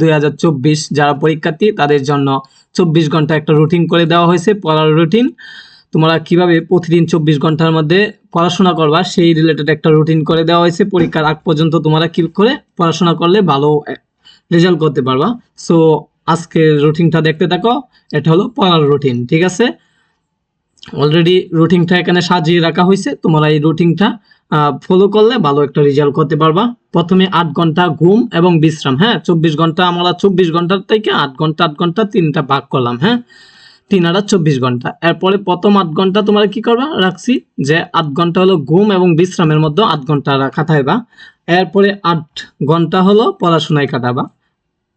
দুই হাজার চব্বিশ, যারা পরীক্ষার্থী, তাদের জন্য চব্বিশ ঘণ্টা একটা রুটিন করে দেওয়া হয়েছে, পড়ার রুটিন তোমরা কীভাবে প্রতিদিন চব্বিশ ঘণ্টার মধ্যে পড়াশোনা করবা, সেই রিলেটেড একটা রুটিন করে দেওয়া হয়েছে। পরীক্ষার আগ পর্যন্ত তোমরা কি করে পড়াশোনা করলে ভালো রেজাল্ট করতে পারবা। সো আজকের রুটিনটা দেখতে থাকো, এটা হলো পড়ার রুটিন ঠিক আছে? অলরেডি রুটিনটা এখানে সাজিয়ে রাখা হয়েছে। তোমরা এই রুটিনটা ফলো করলে ভালো একটা রেজাল্ট করতে পারবা। প্রথমে আট ঘণ্টা ঘুম এবং বিশ্রাম হ্যাঁ? চব্বিশ ঘণ্টা আমরা চব্বিশ ঘণ্টার থেকে আট ঘণ্টা আট ঘণ্টা তিনটা ভাগ করলাম হ্যাঁ? তিন আটা চব্বিশ ঘণ্টা। এরপরে প্রথম আট ঘণ্টা তোমরা কি করবা? রাখছি যে আট ঘণ্টা হলো ঘুম এবং বিশ্রামের মধ্যে আট ঘণ্টা রাখা থাকবা এরপরে আট ঘণ্টা হলো পড়াশোনায় কাটাবা।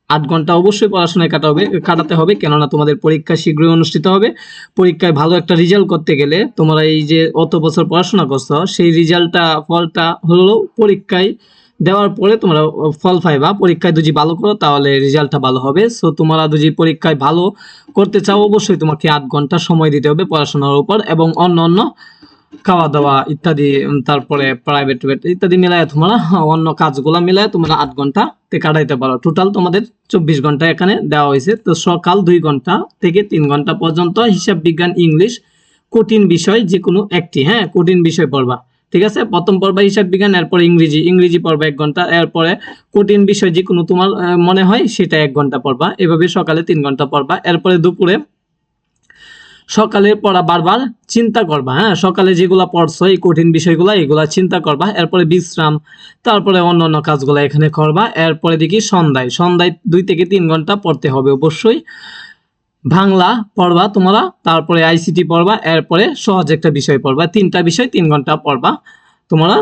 আট ঘণ্টা অবশ্যই পড়াশোনায় কাটাবে কাটাতে হবে। কেননা তোমাদের পরীক্ষা শীঘ্রই অনুষ্ঠিত হবে। পরীক্ষায় ভালো একটা রেজাল্ট করতে গেলে তোমরা এই যে অত বছর পড়াশোনা করছ, সেই রেজাল্টটা ফলটা হলো পরীক্ষায় দেওয়ার পরে তোমরা ফল পাইবা। পরীক্ষায় যদি ভালো করো, তাহলে রেজাল্টটা ভালো হবে। সো তোমরা যদি পরীক্ষায় ভালো করতে চাও, অবশ্যই তোমাকে আট ঘণ্টা সময় দিতে হবে পড়াশোনার উপর এবং অন্য অন্য খাওয়া দাওয়া ইত্যাদি তারপরে প্রাইভেট ইত্যাদি মিলায় তোমরা অন্য কাজগুলা মিলায় তোমরা আট ঘণ্টা কাটাইতে পারো। টোটাল তোমাদের চব্বিশ ঘণ্টা এখানে দেওয়া হয়েছে। তো সকাল দুই ঘণ্টা থেকে তিন ঘণ্টা পর্যন্ত হিসাব বিজ্ঞান, ইংলিশ, কঠিন বিষয় যে কোনো একটি হ্যাঁ কঠিন বিষয় পড়বা। ঠিক আছে? প্রথম পর্বা হিসাব বিজ্ঞান, এরপরে ইংরেজি। ইংরেজি পড়বা এক ঘণ্টা, এরপরে কঠিন বিষয় যে কোনো তোমার মনে হয় সেটা এক ঘণ্টা পড়বা। এভাবে সকালে তিন ঘণ্টা পড়বা। এরপরে দুপুরে সকালে পড়া বারবার চিন্তা করবা হ্যাঁ? সকালে যেগুলা পড়ছো, এই কঠিন বিষয়গুলো, এগুলা চিন্তা করবা, এরপরে বিশ্রাম, তারপরে অন্য অন্য কাজগুলো এখানে করবা, এরপরে দেখি সন্ধ্যায় সন্ধ্যায় দুই থেকে তিন ঘণ্টা পড়তে হবে অবশ্যই। বাংলা পড়বা তোমরা, তারপরে আইসিটি পড়বা, এরপরে সহজ একটা বিষয় পড়বা, তিনটা বিষয় তিন ঘণ্টা পড়বা। তোমরা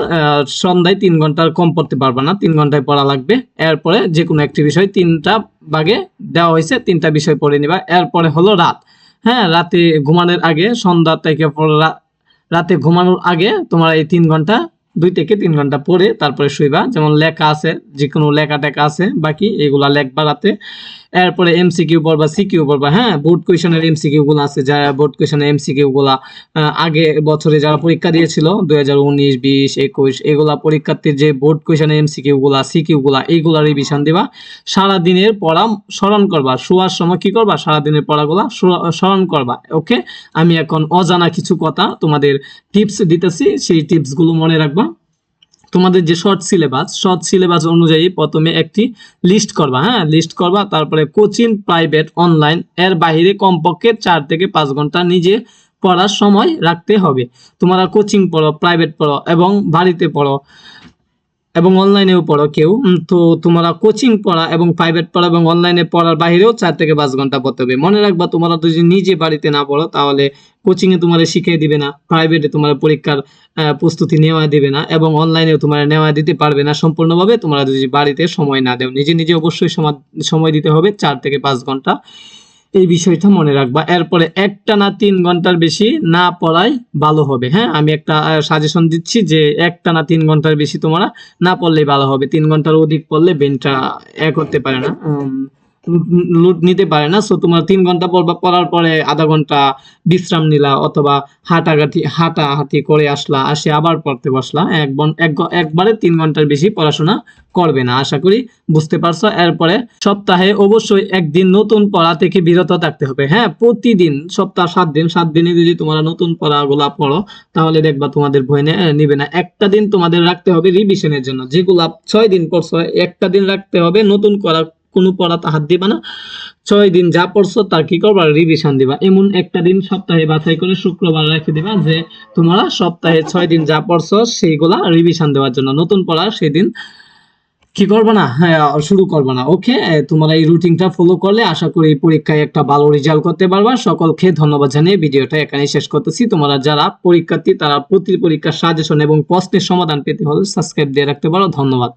সন্ধ্যায় তিন ঘণ্টার কম পড়তে পারবা না, তিন ঘন্টায় পড়া লাগবে। এরপরে যে কোনো একটি বিষয় তিনটা ভাগে দেওয়া হয়েছে, তিনটা বিষয় পড়ে নিবা। এরপরে হলো রাত। হ্যাঁ রাতে ঘুমানোর আগে, সন্ধ্যা থেকে রাতে ঘুমানোর আগে তোমার এই তিন ঘণ্টা, দুই থেকে তিন ঘণ্টা পরে তারপরে শুইবা। যেমন লেখা আছে যে কোনো লেখা টেখা আছে, বাকি এগুলা লেখবা রাতে। এরপরে এমসিকিউ পড়বা সিকিউ পড়বা হ্যাঁ? বোর্ড কোয়েশনের এমসিকিউ গুলো আছে যারা বোর্ড কোয়েশনের এমসিকিউ গুলা আগে বছরে যারা পরীক্ষা দিয়েছিল, দুই হাজার উনিশ, বিশ, একুশ, এগুলা পরীক্ষার্থীর যে বোর্ড কোয়েশনের এমসিকিউ গুলা সিকিউ গুলা, এইগুলা রিভিশন দিবা। সারা দিনের পড়া স্মরণ করবা। শোয়ার সময় কি করবা? সারা দিনের পড়াগুলা স্মর- স্মরণ করবা। ওকে? আমি এখন অজানা কিছু কথা তোমাদের টিপস দিতেছি, সেই টিপসগুলো মনে রাখবা। তোমাদের যে শর্ট সিলেবাস শর্ট সিলেবাস অনুযায়ী প্রথমে একটি লিস্ট করবা হ্যাঁ? লিস্ট করবা, তারপরে কোচিং প্রাইভেট অনলাইন এর বাইরে কমপক্ষে চার থেকে পাঁচ ঘণ্টা নিজে পড়ার সময় রাখতে হবে। তোমরা কোচিং পড়ো প্রাইভেট পড়ো এবং বাড়িতে পড়ো। এবং অনলাইনেও পড়ো কেউ। তো তোমরা কোচিং পড়া এবং প্রাইভেট পড়া এবং অনলাইনে পড়ার বাইরেও চার থেকে পাঁচ ঘণ্টা পড়তে হবে। মনে রাখবা, তোমরা যদি নিজে বাড়িতে না পড়ো, তাহলে কোচিং এ তোমার শিখিয়ে দিবে না প্রাইভেটে তোমার পরীক্ষার প্রস্তুতি নেওয়া দিবে না এবং অনলাইনেও তোমার নেওয়া দিতে পারবে না। সম্পূর্ণভাবে তোমরা যদি বাড়িতে সময় না দেও, নিজে নিজে অবশ্যই সময় দিতে হবে চার থেকে পাঁচ ঘণ্টা। এই বিষয়টা মনে রাখবা। এরপরে একটা না তিন ঘণ্টার বেশি না পড়াই ভালো হবে। হ্যাঁ আমি একটা সাজেশন দিচ্ছি যে একটা না তিন ঘণ্টার বেশি তোমরা না পড়লেই ভালো হবে। তিন ঘণ্টার অধিক পড়লে ব্রেনটা এ করতে পারে না। লোড নিতে পারে না সো তোমার তিন ঘণ্টা পড়বা পড়ার পরে আধা ঘণ্টা বিশ্রাম নিলা অথবা হাঁটাঘাটি, হাঁটাহাঁটি করে আসলা, আসে আবার পড়তে বসলা, এক একবারে তিন ঘণ্টার বেশি পড়াশোনা করবে না, আশা করি বুঝতে পারছ। এরপরে সপ্তাহে অবশ্যই একদিন নতুন পড়া থেকে বিরত থাকতে হবে হ্যাঁ প্রতিদিন, সপ্তাহ সাত দিন, সাত দিনে যদি তোমরা নতুন পড়াগুলা পড়ো, তাহলে দেখবা তোমাদের ভয় নিবে না। একটা দিন তোমাদের রাখতে হবে রিভিশনের জন্য, যেগুলা ছয় দিন পড়ছো, একটা দিন রাখতে হবে নতুন করা কোনো পড়াতে হাত দিবা না। ছয় দিন যা পড়ছো তার কি করবা? রিভিশন দিবা। এমন একটা দিন সপ্তাহে বাছাই করে শুক্রবার রেখে দিবা যে তোমরা সপ্তাহে ছয় দিন যা পড়ছো সেইগুলা রিভিশন দেওয়ার জন্য। নতুন পড়া সেদিন কি করব না? হ্যাঁ, শুরু করব না। ওকে তোমরা এই রুটিনটা ফলো করলে আশা করি এই পরীক্ষায় একটা ভালো রেজাল্ট করতে পারবা। সকলকে ধন্যবাদ জানিয়ে ভিডিওটা এখানে শেষ করতেছি। তোমরা যারা পরীক্ষার্থী তারা প্রতি পরীক্ষার সাজেশন এবং প্রশ্নের সমাধান পেতে হলে সাবস্ক্রাইব দিয়ে রাখতে পারো। ধন্যবাদ।